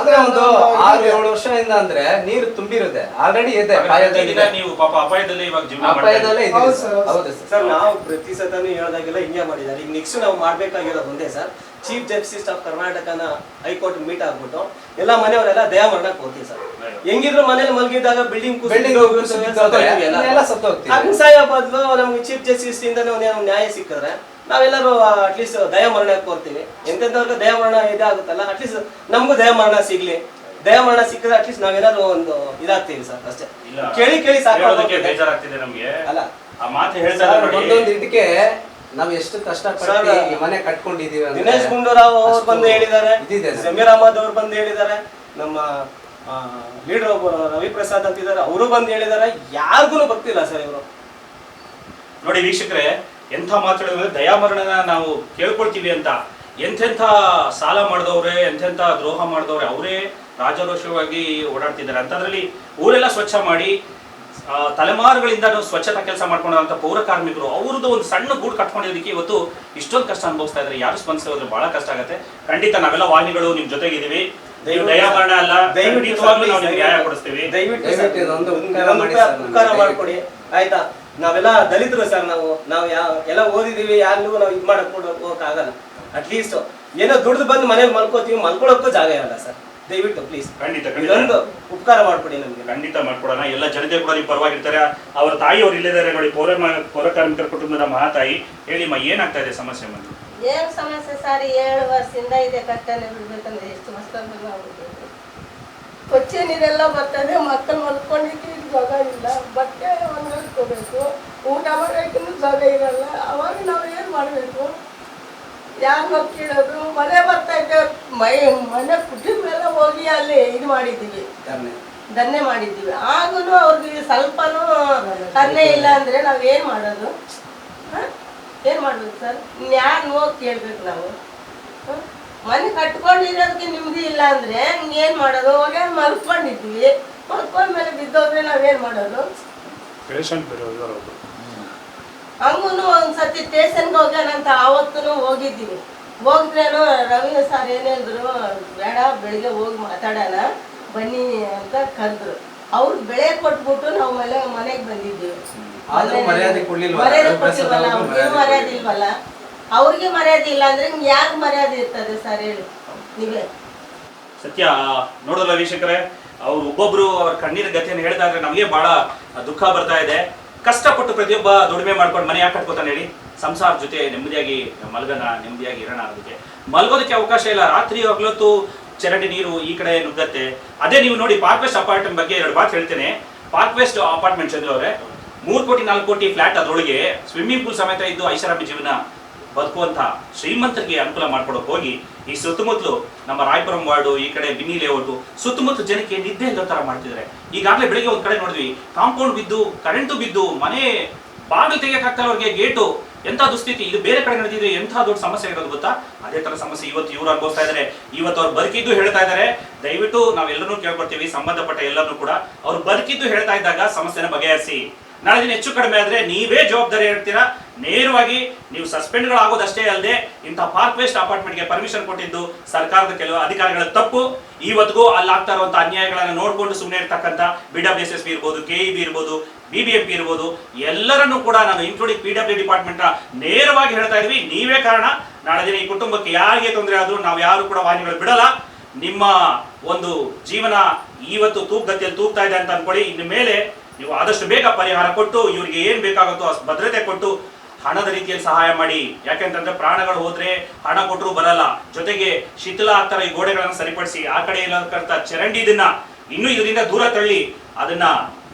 ಅಂದ್ರೆ ಒಂದು ಆರು. ಏಳು ವರ್ಷದಿಂದ ಅಂದ್ರೆ ನೀರು ತುಂಬಿರುತ್ತೆ. ಆಲ್ರೆಡಿ ಇದೆ. ಪ್ರತಿದಿನ ನೀವು ಪಾಪ ಅಪಾಯದಲ್ಲೇ ಇವಾಗ ಜೀವನ ಮಾಡ್ತಾ ಅಪಾಯದಲ್ಲೇ ಇದೆ ಹೌದು ಸರ್. ಸರ್. ಹೌದು ಸರ್. ಸರ್ ನಾವು ಪ್ರತಿ ಸತನೂ ಹೇಳ್ದಾಗೆಲ್ಲ ಹಿಂಗೆ ಮಾಡಿದ್ದಾರೆ. ಈಗ ನೆಕ್ಸ್ಟ್ ನಾವು ಮಾಡ್ಬೇಕಾಗಿರೋದು ಒಂದೇ ಸರ್ ಚೀಫ್ ಜಸ್ಟಿಸ್ ಆಫ್ ಕರ್ನಾಟಕನ ಹೈಕೋರ್ಟ್ ಮೀಟ್ ಆಗ್ಬಿಟ್ಟು ಎಲ್ಲ ಮನೆಯವರೆಲ್ಲ ದಯಾ ಮರಣಕ್ಕೆ ಹೋಗ್ತೀವಿ ಸರ್. ಹೆಂಗಿದ್ರು ಮನೇಲಿ ಮಲಗಿದಾಗ ಬಿಲ್ಡಿಂಗ್ ಬಿಲ್ಡಿಂಗ್ ಸತ್ತೋಗ್ತೀವಿ. ಎಲ್ಲ ಬದಲು ನಮ್ಗೆ ಚೀಫ್ ಜಸ್ಟಿಸ್ ಇಂದ ನ್ಯಾಯ ಸಿಕ್ಕಿದ್ರೆ ನಾವೆಲ್ಲರೂ ಅಟ್ಲೀಸ್ಟ್ ದಯ ಮರಣಕ್ಕೆ ಕೋರ್ತೀವಿ. ಎಂತೆಂಥವ್ರಿಗೆ ದಯ ಮರಣ ಇದಾಗುತ್ತಲ್ಲ ಅಟ್ಲೀಸ್ಟ್ ನಮಗೂ ದಯ ಮರಣ ಸಿಗ್ಲಿ. ದಯ ಮರಣ ಸಿಕ್ಕಿದ್ರೆ ಅಟ್ಲೀಸ್ಟ್ ನಾವೇನಾದ್ರು ಒಂದು ಇದಾಗ್ತೀವಿ ಸರ್ ಅಷ್ಟೇ. ಇಲ್ಲ ಕೇಳಿ ಕೇಳಿ ಹೇಳೋದಕ್ಕೆ ಸಾಕು ಬೇಜಾರಾಗ್ತಿದೆ ನಮಗೆ. ಅಲ್ಲ. ಆ ಮಾತು ಹೇಳ್ತಾ ಒಂದೊಂದು ಇದಕ್ಕೆ ನಾವು ಎಷ್ಟು ಕಷ್ಟಪಟ್ಟು ಮನೆ ಕಟ್ಕೊಂಡಿದೀವಿ ದಿನೇಶ್ ಗುಂಡೂರಾವ್ ಅವ್ರು ಬಂದು ಹೇಳಿದ್ದಾರೆ ಜಮೀರ್ ಅಹಮದ್ ಅವ್ರು ಬಂದು ಹೇಳಿದ್ದಾರೆ ನಮ್ಮ ಲೀಡರ್ ಒಬ್ಬರು ರವಿ ಪ್ರಸಾದ್ ಅಂತಿದ್ದಾರೆ ಅವರು ಬಂದು ಹೇಳಿದ್ದಾರೆ ಯಾರಿಗೂ ಬರ್ತಿಲ್ಲ ಸರ್ ಇವರು. ನೋಡಿ ವೀಕ್ಷಕರೇ ಎಂಥ ಮಾತಾಡಿದ್ರೆ? ದಯಾಮರಣನ ನಾವು ಕೇಳ್ಕೊಳ್ತೀವಿ ಅಂತ. ಎಂಥೆಂಥ ಸಾಲ ಮಾಡಿದವ್ರೆ ಎಂಥೆಂಥ ದ್ರೋಹ ಮಾಡಿದವ್ರೆ ಅವರೇ ರಾಜರೋಷವಾಗಿ ಓಡಾಡ್ತಿದ್ದಾರೆ. ಅಂಥದ್ರಲ್ಲಿ ಊರೆಲ್ಲ ಸ್ವಚ್ಛ ಮಾಡಿ ಆ, ತಲೆಮಾರುಗಳಿಂದ ಸ್ವಚ್ಛತಾ ಕೆಲಸ ಮಾಡ್ಕೊಂಡಂತ ಪೌರ ಕಾರ್ಮಿಕರು ಅವ್ರದ್ದು ಒಂದು ಸಣ್ಣ ಗೂಡು ಕಟ್ಕೊಂಡಿದ್ದಕ್ಕೆ ಇವತ್ತು ಇಷ್ಟೊಂದು ಕಷ್ಟ ಅನುಭವಿಸ್ತಾ ಇದ್ದಾರೆ. ಯಾರು ಸ್ಪಂದಿಸ್ತಾ ಹೋದ್ರೆ ಬಹಳ ಕಷ್ಟ ಆಗುತ್ತೆ. ಖಂಡಿತ ನಾವೆಲ್ಲ ವಾಹಿನಿಗಳು ನಿಮ್ ಜೊತೆಗಿದ್ದೀವಿ. ನೀವು ದಯಾಮರಣ ಅಲ್ಲ ದಯವಿಟ್ಟು ನಾವು ನಿಮ್ಗೆ ನ್ಯಾಯ ಕೊಡಿಸ್ತೀವಿ. ದಯವಿಟ್ಟು. ಮಾಡ್ಕೊಡಿ. ಆಯ್ತಾ? ನಾವೆಲ್ಲ ದಲಿತರು ಸರ್ ನಾವು. ನಾವು ಯಾವ ಎಲ್ಲ ಓದಿದೀವಿ ಯಾರಿಗೂ ನಾವು ಇದು ಮಾಡಕ್ ಹೋಗಕ್ಕಾಗಲ್ಲ. ಅಟ್ಲೀಸ್ಟ್ ಏನೋ ದುಡ್ದು ಬಂದು ಮನೇಲಿ ಮಲ್ಕೋತೀವಿ ಮಲ್ಕೊಳಕ್ಕೂ ಜಾಗ ಇರಲ್ಲ ಸರ್ ದಯವಿಟ್ಟು ಪ್ಲೀಸ್ ಖಂಡಿತ ಖಂಡಿತ. ಇದೊಂದು ಉಪಕಾರ ಮಾಡ್ಕೊಡಿ ನಮಗೆ. ಖಂಡಿತ ಮಾಡ್ಕೊಡೋಣ. ಎಲ್ಲ ಜನತೆ ಕೂಡ ನೀವು ಪರವಾಗಿರ್ತಾರೆ. ಅವ್ರ ತಾಯಿ ಅವ್ರು ಇಲ್ಲದಾರೆ ನೋಡಿ ಪೌರ ಪೌರ ಕಾರ್ಮಿಕರ ಕುಟುಂಬದ ಮಹಾತಾಯಿ. ಹೇಳಿಮ್ಮ ಏನಾಗ್ತಾ ಇದೆ ಸಮಸ್ಯೆ ಬಂದು ಏನು ಸಮಸ್ಯೆ ಸರ್ ಏಳು ವರ್ಷದಿಂದ ಇದೆ ಕಟ್ಟನೆ ಬಿಡ್ಬೇಕಂದ್ರೆ ಎಷ್ಟು ಆಗ್ಬಿಟ್ಟಿದೆ ಕೊಚ್ಚೆ ನೀರೆಲ್ಲ ಬರ್ತದೆ ಮಕ್ಕಳು ಮಲ್ಕೊಂಡಿಕ್ಕೆ ಇಲ್ಲಿ ಜಾಗ ಇಲ್ಲ. ಬಟ್ಟೆ ಒಣಗಿಸ್ಕೋಬೇಕು ಊಟ ಮಾಡೋಕ್ಕೂ ಜಾಗ ಇರಲ್ಲ. ಅವಾಗ ನಾವು ಏನು ಮಾಡಬೇಕು? ಯಾರು ಕೀಳೋದು ಮನೆ ಬರ್ತೈತೆ ಮೈ ಮನೆ ಕುಟುಂಬ ಮೇಲೆ ಹೋಗಿ ಅಲ್ಲಿ ಇದು ಮಾಡಿದ್ದೀವಿ. ದನ್ನೆ ಮಾಡಿದ್ದೀವಿ. ಆಗೂ ಅವ್ರಿಗೆ ಸ್ವಲ್ಪನೂ ತನ್ನೆ ಇಲ್ಲ ಅಂದರೆ ನಾವು ಏನು ಮಾಡೋದು? ಹಾಂ? ಏನು ಮಾಡ್ಬೇಕು ಸರ್? ಯಾರು ಹೋಗಿ ಕೇಳ್ಬೇಕು ನಾವು. ಹ? ಮನೆ ಕಟ್ಕೊಂಡಿರೋದಕ್ಕೆ ನಿಮ್ದು ಇಲ್ಲ ಅಂದ್ರೆ ಏನ್ ಮಾಡೋದು? ಹೋಗಿ ಮಲ್ಕೊಂಡಿದ್ವಿ. ಮಲ್ಕೊಂಡ್ಮೇಲೆ ಬಿದ್ದೋದ್ರೆ ನಾವೇನ್ ಮಾಡೋದು? ಹಂಗೂ ಒಂದ್ಸತಿ ಸ್ಟೇಷನ್ಗೆ ಹೋಗೋಣಂತ ಆವತ್ತೂ ಹೋಗಿದ್ದೀವಿ. ಹೋಗಿದ್ರೇನು ರವಿ ಸರ್ ಏನೇಳಿದ್ರು ಬೇಡ ಬೆಳಿಗ್ಗೆ ಹೋಗಿ ಮಾತಾಡೋಣ ಬನ್ನಿ ಅಂತ ಕರೆದ್ರು. ಅವ್ರು ಬೆಳೆ ಕೊಟ್ಬಿಟ್ಟು ನಾವು ಮನೆ ಮನೆಗೆ ಬಂದಿದ್ದೀವಿ. ಮರ್ಯಾದೆ ಕೊಟ್ಟಿಲ್ವಲ್ಲ ಅವ್ರಿಗೂ ಅವ್ರಿಗೆ ಮರ್ಯಾದೆ ಇಲ್ಲ ಅಂದ್ರೆ ಯಾಕೆ ಮರ್ಯಾದೆ ಇರ್ತದೆ ಸರ್ ಹೇಳಿ. ನೀವೇ. ಸತ್ಯ ನೋಡೋದಲ್ಲ ವೀಕ್ಷಕರೇ, ಅವ್ರು ಒಬ್ಬೊಬ್ರು ಅವ್ರ ಕಣ್ಣೀರ ಗತಿಯನ್ನು ಹೇಳ್ತಾ ಇದ್ರೆ ನಮಗೆ ಬಹಳ ದುಃಖ ಬರ್ತಾ ಇದೆ. ಕಷ್ಟಪಟ್ಟು ಪ್ರತಿಯೊಬ್ಬ ದುಡಿಮೆ ಮಾಡ್ಕೊಂಡು ಮನೆ ಯಾಕೆ ಕಟ್ಕೋತಾನೆ ಹೇಳಿ? ಸಂಸಾರ ಜೊತೆ ನೆಮ್ಮದಿಯಾಗಿ ಮಲಗನ ನೆಮ್ಮದಿಯಾಗಿ ಇರೋಣ ಅದಕ್ಕೆ ಮಲಗೋದಕ್ಕೆ ಅವಕಾಶ ಇಲ್ಲ. ರಾತ್ರಿ ಹೋಗ್ಲತ್ತು ಚರಂಡಿ ನೀರು ಈ ಕಡೆ ನುಗ್ಗತ್ತೆ. ಅದೇ ನೀವು ನೋಡಿ ಪಾರ್ಕ್ ವೆಸ್ಟ್ ಅಪಾರ್ಟ್ಮೆಂಟ್ ಬಗ್ಗೆ ಎರಡು ಮಾತು ಹೇಳ್ತೇನೆ. ಪಾರ್ಕ್ ವೆಸ್ಟ್ ಅಪಾರ್ಟ್ಮೆಂಟ್ ಚಂದ್ರ ಅವರೇ, ಮೂರು ಕೋಟಿ, ನಾಲ್ಕು ಕೋಟಿ ಫ್ಲಾಟ್ ಅದರೊಳಗೆ, ಸ್ವಿಮ್ಮಿಂಗ್ ಪೂಲ್ ಸಮೇತ ಇದ್ದು ಐಷಾರಾಮಿ ಜೀವನ ಬದುಕುವಂತ ಶ್ರೀಮಂತರಿಗೆ ಅನುಕೂಲ ಮಾಡ್ಕೊಡೋಕೆ ಹೋಗಿ, ಈ ಸುತ್ತಮುತ್ತಲು ನಮ್ಮ ರಾಯಪುರಂ ವಾರ್ಡು, ಈ ಕಡೆ ಬಿನ್ನಿ ಲೇಔಟು ಸುತ್ತಮುತ್ತ ಜನಕ್ಕೆ ನಿದ್ದೆ ಇಲ್ಲೋ ಥರ ಮಾಡ್ತಿದ್ದಾರೆ ಈಗಾಗಲೇ ಬೆಳಿಗ್ಗೆ ಒಂದು ಕಡೆ ನೋಡಿದ್ವಿ, ಕಾಂಪೌಂಡ್ ಬಿದ್ದು, ಕರೆಂಟು ಬಿದ್ದು, ಮನೆ ಬಾಗಿಲು ತೆಗಿಯಕ್ಕಾಗ್ತಾ ಅವ್ರಿಗೆ, ಗೇಟು, ಎಂಥ ದುಸ್ಥಿತಿ, ಇದು ಬೇರೆ ಕಡೆ ನಡೆದಿದ್ರೆ ಎಂಥ ದೊಡ್ಡ ಸಮಸ್ಯೆ ಇರೋದು ಗೊತ್ತಾ? ಅದೇ ತರ ಸಮಸ್ಯೆ ಇವತ್ತು ಇವರು ಅನುಭವಿಸ್ತಾ ಇದ್ದಾರೆ ಇವತ್ತು ಅವ್ರು ಬದುಕಿದ್ದು ಹೇಳ್ತಾ ಇದ್ದಾರೆ ದಯವಿಟ್ಟು ನಾವೆಲ್ಲರೂ ಕೇಳ್ಕೊಡ್ತೀವಿ ಸಂಬಂಧಪಟ್ಟ ಎಲ್ಲರೂ ಕೂಡ. ಅವ್ರು ಬದುಕಿದ್ದು ಹೇಳ್ತಾ ಇದ್ದಾಗ ಸಮಸ್ಯೆನ ಬಗೆಹರಿಸಿ. ನಾಳೆ ದಿನ ಹೆಚ್ಚು ಕಡಿಮೆ ಆದ್ರೆ ನೀವೇ ಜವಾಬ್ದಾರಿ ಹೇಳ್ತೀರಾ? ನೇರವಾಗಿ ನೀವು ಸಸ್ಪೆಂಡ್ಗಳು ಆಗೋದಷ್ಟೇ ಅಲ್ಲದೆ ಇಂಥ ಪಾರ್ಕ್ ವೇಸ್ಟ್ ಅಪಾರ್ಟ್ಮೆಂಟ್ಗೆ ಪರ್ಮಿಷನ್ ಕೊಟ್ಟಿದ್ದು ಸರ್ಕಾರದ ಕೆಲವು ಅಧಿಕಾರಿಗಳ ತಪ್ಪು. ಇವತ್ತಿಗೂ ಅಲ್ಲಿ ಆಗ್ತಾ ಇರುವಂಥ ಅನ್ಯಾಯಗಳನ್ನ ನೋಡ್ಕೊಂಡು ಸುಮ್ಮನೆ ಇರ್ತಕ್ಕಂಥ B W S S B ಇರ್ಬೋದು ಕೆ ಇ ಬಿ ಇರ್ಬೋದು ಬಿ ಬಿ ಇರ್ಬೋದು, ಎಲ್ಲರನ್ನೂ ಕೂಡ ನಾನು ಇನ್ಕ್ಲೂಡಿಂಗ್ ಪಿ ಡಬ್ಲ್ಯೂ ಡಿಪಾರ್ಟ್ಮೆಂಟ್ ನೇರವಾಗಿ ಹೇಳ್ತಾ ಇದ್ವಿ. ನೀವೇ ಕಾರಣ. ನಾಳೆ ದಿನ ಈ ಕುಟುಂಬಕ್ಕೆ ಯಾರಿಗೆ ತೊಂದರೆ ಆದ್ರೂ ನಾವು ಯಾರು ಕೂಡ ವಾಹಿನಿಗಳು ಬಿಡಲ್ಲ. ನಿಮ್ಮ ಒಂದು ಜೀವನ ಇವತ್ತು ತೂಕಗತಿಯಲ್ಲಿ ತೂಗ್ತಾ ಇದೆ ಅಂತ ಅನ್ಕೊಳ್ಳಿ. ಇನ್ನು ಮೇಲೆ ನೀವು ಆದಷ್ಟು ಬೇಗ ಪರಿಹಾರ ಕೊಟ್ಟು, ಇವರಿಗೆ ಏನು ಬೇಕಾಗುತ್ತೋ ಭದ್ರತೆ ಕೊಟ್ಟು ಹಣದ ರೀತಿಯಲ್ಲಿ ಸಹಾಯ ಮಾಡಿ. ಯಾಕೆಂತಂದ್ರೆ ಪ್ರಾಣಗಳು ಹೋದ್ರೆ ಹಣ ಕೊಟ್ಟರು ಬರಲ್ಲ. ಜೊತೆಗೆ ಶಿಥಿಲ ಆಗ್ತಾರ ಈ ಗೋಡೆಗಳನ್ನು ಸರಿಪಡಿಸಿ, ಆ ಕಡೆ ಇರತಕ್ಕಂಥ ಚರಂಡಿ ಇದನ್ನ ಇನ್ನೂ ಇದರಿಂದ ದೂರ ತಳ್ಳಿ, ಅದನ್ನ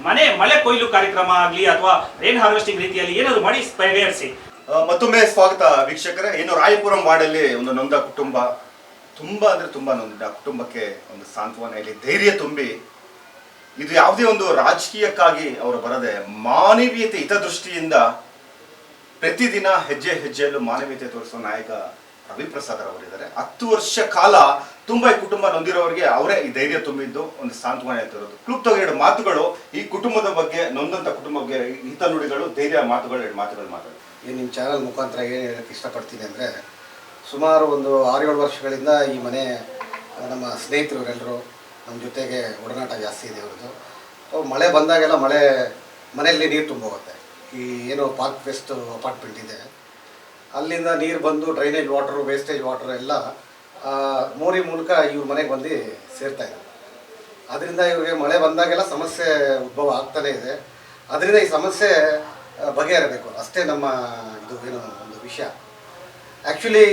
ಮನೆ ಮಳೆ ಕೊಯ್ಲು ಕಾರ್ಯಕ್ರಮ ಆಗಲಿ ಅಥವಾ ರೈನ್ ಹಾರ್ವೆಸ್ಟಿಂಗ್ ರೀತಿಯಲ್ಲಿ ಏನಾದ್ರು ಮಾಡಿ ಪರಿಹರಿಸಿ. ಮತ್ತೊಮ್ಮೆ ಸ್ವಾಗತ ವೀಕ್ಷಕರೇ. ಏನು ರಾಯಪುರಂ ವಾರ್ಡಲ್ಲಿ ಒಂದು ನೊಂದ ಕುಟುಂಬ, ತುಂಬಾ ಅಂದ್ರೆ ತುಂಬಾ ನೊಂದ ಕುಟುಂಬಕ್ಕೆ ಒಂದು ಸಾಂತ್ವನ, ಇಲ್ಲಿ ಧೈರ್ಯ ತುಂಬಿ ಇದು ಯಾವುದೇ ಒಂದು ರಾಜಕೀಯಕ್ಕಾಗಿ ಅವರು ಬರದೆ ಮಾನವೀಯತೆ ಹಿತದೃಷ್ಟಿಯಿಂದ ಪ್ರತಿದಿನ ಹೆಜ್ಜೆ ಹೆಜ್ಜೆಯಲ್ಲೂ ಮಾನವೀಯತೆ ತೋರಿಸುವ ನಾಯಕ ರವಿಪ್ರಸಾದ್ ಅವರಿದ್ದಾರೆ ಹತ್ತು ವರ್ಷ ಕಾಲ ತುಂಬಾ ಈ ಕುಟುಂಬ ನೊಂದಿರೋರಿಗೆ ಅವರೇ ಈ ಧೈರ್ಯ ತುಂಬಿದ್ದು ಒಂದು ಸಾಂತ್ವನ ಹೇಳ್ತಿರೋದು ಕ್ಲುಪ್ತ ಎರಡು ಮಾತುಗಳು, ಈ ಕುಟುಂಬದ ಬಗ್ಗೆ, ನೊಂದಂತ ಕುಟುಂಬ ಬಗ್ಗೆ ಹಿತ ನುಡಿಗಳು, ಧೈರ್ಯ ಮಾತುಗಳು, ಎರಡು ಮಾತುಗಳು ಮಾತಾಡಿ. ಈ ನಿಮ್ಮ ಚಾನಲ್ ಮುಖಾಂತರ ಏನು ಹೇಳಕ್ಕೆ ಇಷ್ಟಪಡ್ತೀನಿ ಅಂದರೆ, ಸುಮಾರು ಒಂದು ಆರು ಏಳು ವರ್ಷಗಳಿಂದ ಈ ಮನೆ, ನಮ್ಮ ಸ್ನೇಹಿತರು ಸ್ನೇಹಿತರುಗಳೆಲ್ಲರೂ ನಮ್ಮ ಜೊತೆಗೆ ಒಡನಾಟ ಜಾಸ್ತಿ ಇದೆ ಅವ್ರದ್ದು. ಅವ್ರು ಮಳೆ ಬಂದಾಗೆಲ್ಲ ಮಳೆ ಮನೆಯಲ್ಲಿ ನೀರು ತುಂಬ ಹೋಗುತ್ತೆ ಈ ಏನು ಪಾರ್ಕ್ ವೆಸ್ಟ್ ಅಪಾರ್ಟ್ಮೆಂಟ್ ಇದೆ. ಅಲ್ಲಿಂದ ನೀರು ಬಂದು ಡ್ರೈನೇಜ್ ವಾಟರು, ವೇಸ್ಟೇಜ್ ವಾಟರ್ ಎಲ್ಲ ಮೋರಿ ಮೂಲಕ ಇವ್ರ ಮನೆಗೆ ಬಂದು ಸೇರ್ತಾ ಇದ್ದಾರೆ. ಅದರಿಂದ ಇವರಿಗೆ ಮಳೆ ಬಂದಾಗೆಲ್ಲ ಸಮಸ್ಯೆ ಉದ್ಭವ ಆಗ್ತಾನೇ ಇದೆ. ಅದರಿಂದ ಈ ಸಮಸ್ಯೆ ಬಗೆಹರಬೇಕು. ಅಷ್ಟೇ ನಮ್ಮ ಇದು ಏನು ಒಂದು ವಿಷಯ. ಆ್ಯಕ್ಚುಲಿ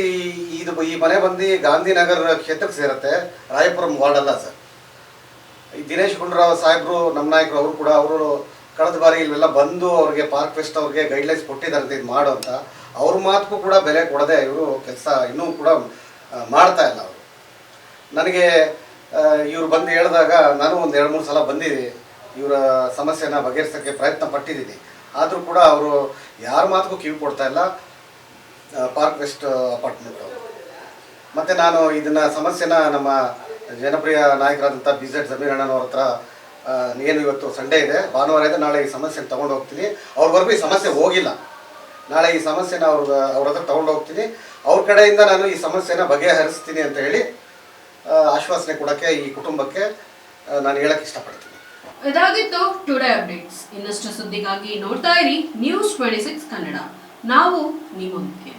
ಇದು ಈ ಮನೆ ಬಂದು ಗಾಂಧಿನಗರ ಕ್ಷೇತ್ರಕ್ಕೆ ಸೇರುತ್ತೆ. ರಾಯಪುರಂ ವಾರ್ಡ್ ಅಲ್ಲ ಸರ್. ಈ ದಿನೇಶ್ ಗುಂಡೂರಾವ್ ಸಾಹೇಬರು ನಮ್ಮ ನಾಯಕರು ಅವರು ಕೂಡ ಅವರು ಕಳೆದ ಬಾರಿ ಇಲ್ಲೆಲ್ಲ ಬಂದು ಅವ್ರಿಗೆ ಪಾರ್ಕ್ ಫೆಸ್ಟ್ ಅವ್ರಿಗೆ ಗೈಡ್ಲೈನ್ಸ್ ಕೊಟ್ಟಿದ್ದಾರೆ ಇದು ಮಾಡು ಅಂತ. ಅವ್ರ ಮಾತಕ್ಕೂ ಕೂಡ ಬೆಲೆ ಕೊಡದೆ ಇವರು ಕೆಲಸ ಇನ್ನೂ ಕೂಡ ಮಾಡ್ತಾ ಇಲ್ಲ ಅವರು. ನನಗೆ ಇವರು ಬಂದು ಹೇಳಿದಾಗ ನಾನು ಒಂದು ಎರಡು ಮೂರು ಸಲ ಬಂದಿದ್ದೆ ಇವರ ಸಮಸ್ಯೆನ ಬಗೆಹರಿಸೋಕ್ಕೆ ಪ್ರಯತ್ನ ಪಟ್ಟಿದ್ದೀನಿ. ಆದರೂ ಕೂಡ ಅವರು ಯಾರ ಮಾತಿಗೂ ಕಿವಿ ಕೊಡ್ತಾ ಇಲ್ಲ. ಪಾರ್ಕ್ ವೆಸ್ಟ್ ಅಪಾರ್ಟ್ಮೆಂಟ್ ಮತ್ತು ನಾನು ಇದನ್ನು ಸಮಸ್ಯೆನ ನಮ್ಮ ಜನಪ್ರಿಯ ನಾಯಕರಾದಂಥ ಬಿ ಜೆಡ್ ಜಮೀರ್ ಅಣ್ಣನವ್ರ ಹತ್ರ ಏನು ಇವತ್ತು ಸಂಡೇ ಇದೆ. ಭಾನುವಾರ ಇದೆ. ನಾಳೆ ಈ ಸಮಸ್ಯೆನ ತೊಗೊಂಡು ಹೋಗ್ತೀನಿ. ಅವ್ರವರೆಗೂ ಈ ಸಮಸ್ಯೆ ಹೋಗಿಲ್ಲ. ನಾಳೆ ಈ ಸಮಸ್ಯೆನ ಅವ್ರ ಅವ್ರ ಹತ್ರ ತೊಗೊಂಡು ಹೋಗ್ತೀನಿ. ಅವ್ರ ಕಡೆಯಿಂದ ನಾನು ಈ ಸಮಸ್ಯೆನ ಬಗೆಹರಿಸ್ತೀನಿ ಅಂತ ಹೇಳಿ ಆಶ್ವಾಸನೆ ಕೊಡೋಕ್ಕೆ ಈ ಕುಟುಂಬಕ್ಕೆ ನಾನು ಹೇಳಕ್ಕೆ ಇಷ್ಟಪಡ್ತೀನಿ. ಇದಾಗಿತ್ತು ಟುಡೇ ಅಪ್ಡೇಟ್ಸ್ ಇನ್ನಷ್ಟು ಸುದ್ದಿಗಾಗಿ ನೋಡ್ತಾ ಇರಿ ನ್ಯೂಸ್ ಟ್ವೆಂಟಿ ಸಿಕ್ಸ್ ಕನ್ನಡ ನಾವು ನಿಮ್ಮೊಂದಿಗೆ